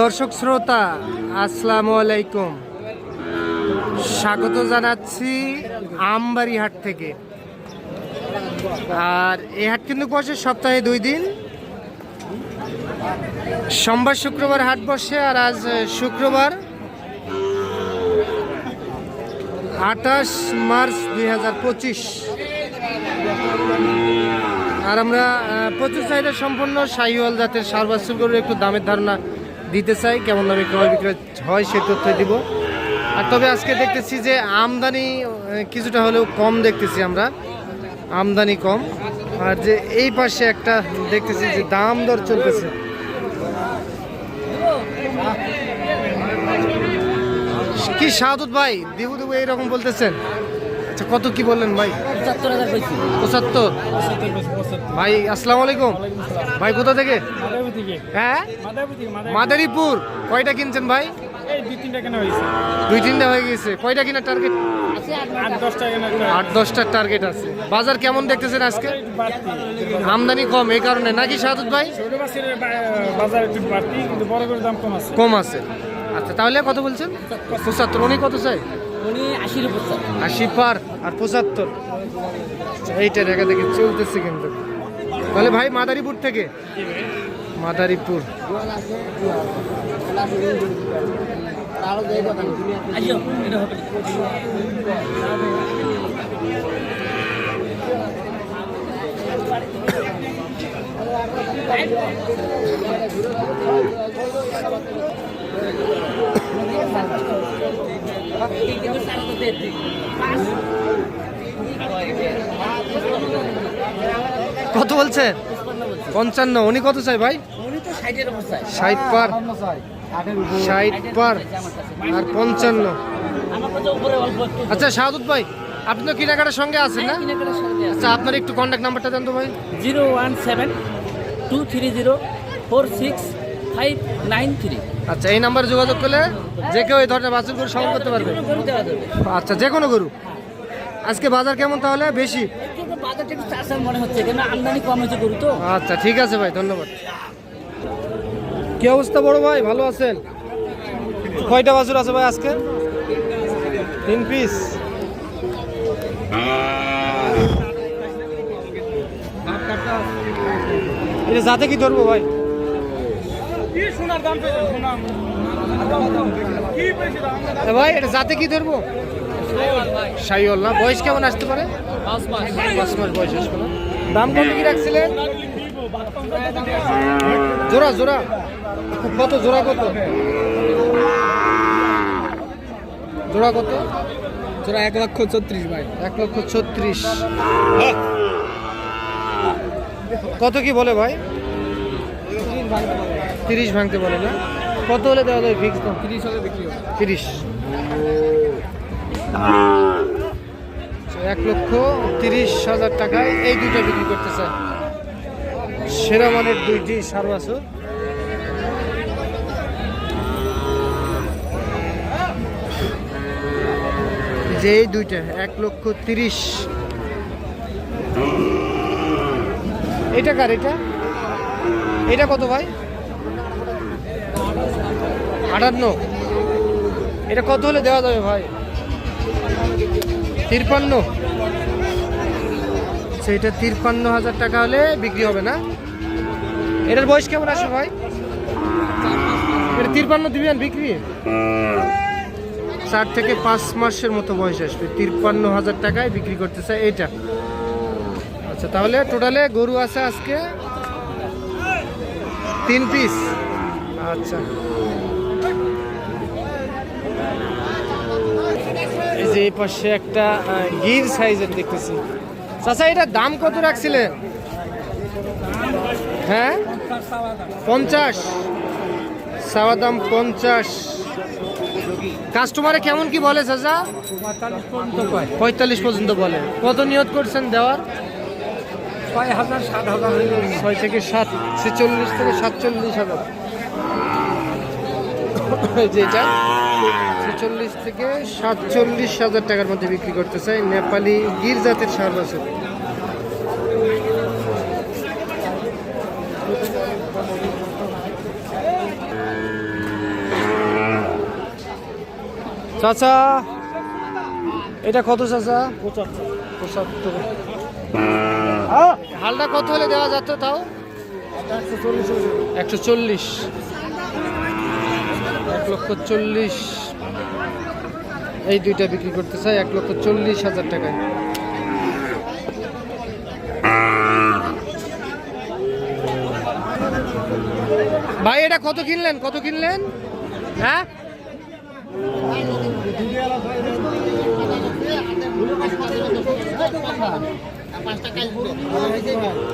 দর্শক শ্রোতা, আসসালামু আলাইকুম। স্বাগত জানাচ্ছি আমবাড়ি হাট থেকে। আর এই হাট কিন্তু বসে সপ্তাহে দুই দিন। সোমবার, শুক্রবার হাট বসে আর আজ শুক্রবার আঠাশ মার্চ দুই হাজার পঁচিশ। আর আমরা প্রচুর চাহিদা সম্পন্ন, শাহিওয়াল জাতের গরুর একটু দামের ধারণা দিতে চাই, কেমন দামে ক্রয় বিক্রয় হয় সে তথ্য দিব। আর তবে আজকে দেখতেছি যে আমদানি কিছুটা হলেও কম দেখতেছি আমরা। আমদানি কম। আর যে এই পাশে একটা দেখতেছি যে দাম দর চলতেছে। কি সাদুত ভাই? দিবু দিবু এইরকম বলতেছেন। আচ্ছা কত কি বললেন ভাই? পঁচাত্তর হাজার পাইছি। পঁচাত্তর? ভাই আসসালামু আলাইকুম। ভাই কোথা থেকে? হ্যাঁ? মাদারপুর থেকে মাদার মাদারীপুর। কয়টা কিনছেন ভাই? দুই তিনটা কেনা হয়েছে দুই তিনটা হয়ে গেছে। কয়টা কিনার টার্গেট আট দশটা দশটার টার্গেট আছে। বাজার কেমন দেখতেছেন আজকে? আমদানি কম এই কারণে। নাকি সাদুত ভাই? কম আছে। আচ্ছা তাহলে কত বলছেন? পঁচাত্তর। উনি কত চাই উনি আশির আশি পার। আর পঁচাত্তর? এইটা দেখা দেখি চলতেছে কিন্তু। তাহলে ভাই মাদারীপুর থেকে? মাদারীপুর। হবে কত বলছে? পঞ্চান্ন। উনি কত চাই ভাই? ষাট পার। ষাট পার। আর পঞ্চান্ন। আচ্ছা শাহাদুত ভাই আপনি তো কেনাকাটার সঙ্গে আছেন না? আচ্ছা আপনার একটু কন্ট্যাক্ট নাম্বারটা দেন তো ভাই। Zero one seven two three zero four six five nine three. আচ্ছা এই নাম্বারে যোগাযোগ করলে যে কেউ এই ধরনের বাছুর গরু সংগ্রহ করতে পারবে। আচ্ছা যে কোনো গরু। আজকে বাজার কেমন তাহলে? বেশি? মনে হচ্ছে আমদানি কম হয়েছে গরু তো। আচ্ছা ঠিক আছে ভাই ধন্যবাদ। কি অবস্থা বড় ভাই ভালো আছেন? কয়টা বাছুর আছে ভাই আজকে? তিন পিস এটা যাতে কি ধরবো ভাই? ভাই এটা যাতে কি ধরবো? সাইওয়াল না? বয়স কেমন আসতে পারে? পাঁচ মাস। বয়স আসবে না। দাম কত কি রাখছিলেন? জোড়া জোড়া। কত জোড়া কত? জোড়া কত? তোরা এক লক্ষ ছত্রিশ ভাই। এক লক্ষ ছত্রিশ। কত কি বলে ভাই? তিরিশ ভাঙতে বলে। না? কত হলে দেওয়া যায় ফিক্স দাম তিরিশ হলে বিক্রি হবে। তিরিশ। এক লক্ষ তিরিশ হাজার টাকায় এই দুইটা বিক্রি করতে চায় সেরা মানের দুইটি সার বাছুর যে এই দুইটা, এক লক্ষ তিরিশ। এটা কার এটা? এটা কত ভাই? আটান্ন। এটা কত হলে দেওয়া যাবে ভাই? তিরপান্ন। সেইটা তিরপান্ন হাজার টাকা হলে বিক্রি হবে না? এটার বয়স কেমন আসবে ভাই? এটা তিরপান্ন দিবেন বিক্রি? চার থেকে পাঁচ মাসের মতো বয়স আসবে। তিরপান্ন হাজার টাকায় বিক্রি করতে চাই এইটা। আচ্ছা তাহলে টোটালে গরু আছে আজকে তিন পিস। আচ্ছা। এই যে পাশে একটা গির সাইজের দেখতেছি। চাচা এটার দাম কত রাখছিলেন হ্যাঁ? পঞ্চাশ। সাওয়া দাম পঞ্চাশ। কাস্টমারে কেমন কি বলে, চাচা? পঁয়তাল্লিশ পর্যন্ত বলে। কত নিয়ত করছেন দেওয়ার? ছয় থেকে সাত, ছেচল্লিশ থেকে সাতচল্লিশ হাজার। যেটা ছেচল্লিশ থেকে সাতচল্লিশ হাজার টাকার মধ্যে বিক্রি করতে চাই নেপালি গির জাতের সার বাছুর চাচা, এটা কত চাচা? পঁচাত্তর। হালটা কত হলে দেওয়া যেত তাও? একশো চল্লিশ। এক লক্ষ চল্লিশ। এই দুইটা বিক্রি করতে চাই এক লক্ষ চল্লিশ হাজার টাকায়। ভাই, এটা কত কিনলেন? কত কিনলেন? হ্যাঁ?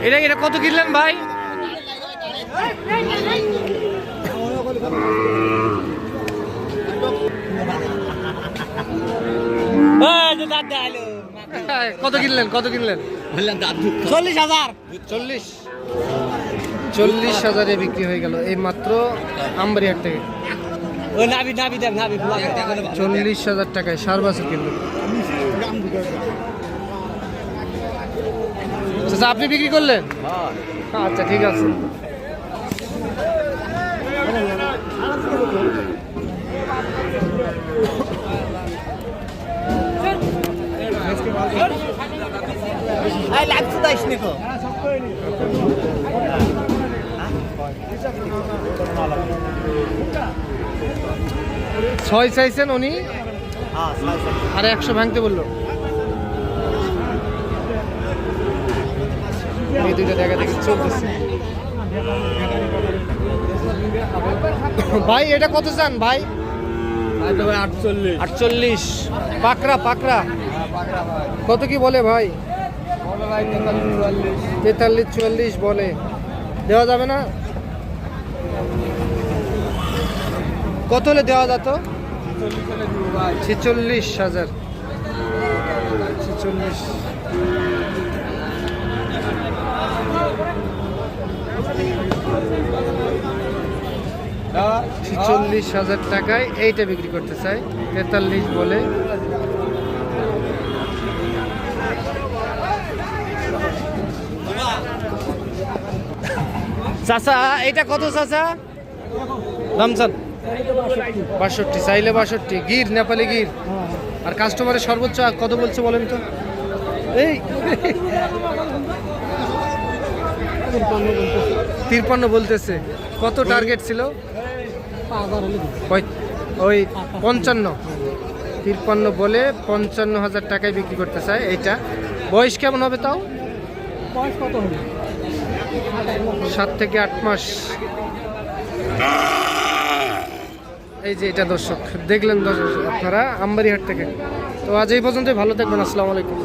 এটা এটা কত কিনলেন ভাই? কত কিনলেন কত কিনলেন? চল্লিশ হাজার। চল্লিশ। চল্লিশ হাজারে বিক্রি হয়ে গেল এই মাত্র আমবাড়িহাট থেকে। চল্লিশ হাজার টাকায় সার বছর কিনলো আচ্ছা আপনি বিক্রি করলেন? আচ্ছা ঠিক আছে। ছয় চাইছেন উনি? আর একশো ভাঙতে বলল। এই দুইটা দেখি চলতেছে। ভাই এটা কত চান ভাই? আটচল্লিশ। আটচল্লিশ। পাকড়া পাকড়া। কত কি বলে ভাই? তেতাল্লিশ। চুয়াল্লিশ বলে। দেওয়া যাবে না? কত হলে দেওয়া যেত? ছেচল্লিশ হাজার। ছেচল্লিশ। ছেচল্লিশ হাজার টাকায় এইটা বিক্রি করতে চাই। তেতাল্লিশ বলে। চাচা, এটা কত চাচা? রামচান বাষট্টি, চাইলে বাষট্টি। গির, নেপালি গির। আর কাস্টমারের সর্বোচ্চ কত বলছে বলেন তো? এই। তিরপান্ন বলতেছে। কত টার্গেট ছিল? ওই পঞ্চান্ন। তিরপান্ন বলে পঞ্চান্ন হাজার টাকায় বিক্রি করতে চায়। এইটা। বয়স কেমন হবে তাও? সাত থেকে আট মাস। এই যে এটা দর্শক, দেখলেন দর্শক আপনারা আমবাড়িহাট থেকে। তো আজ এই পর্যন্তই, ভালো থাকবেন, আসসালামু আলাইকুম।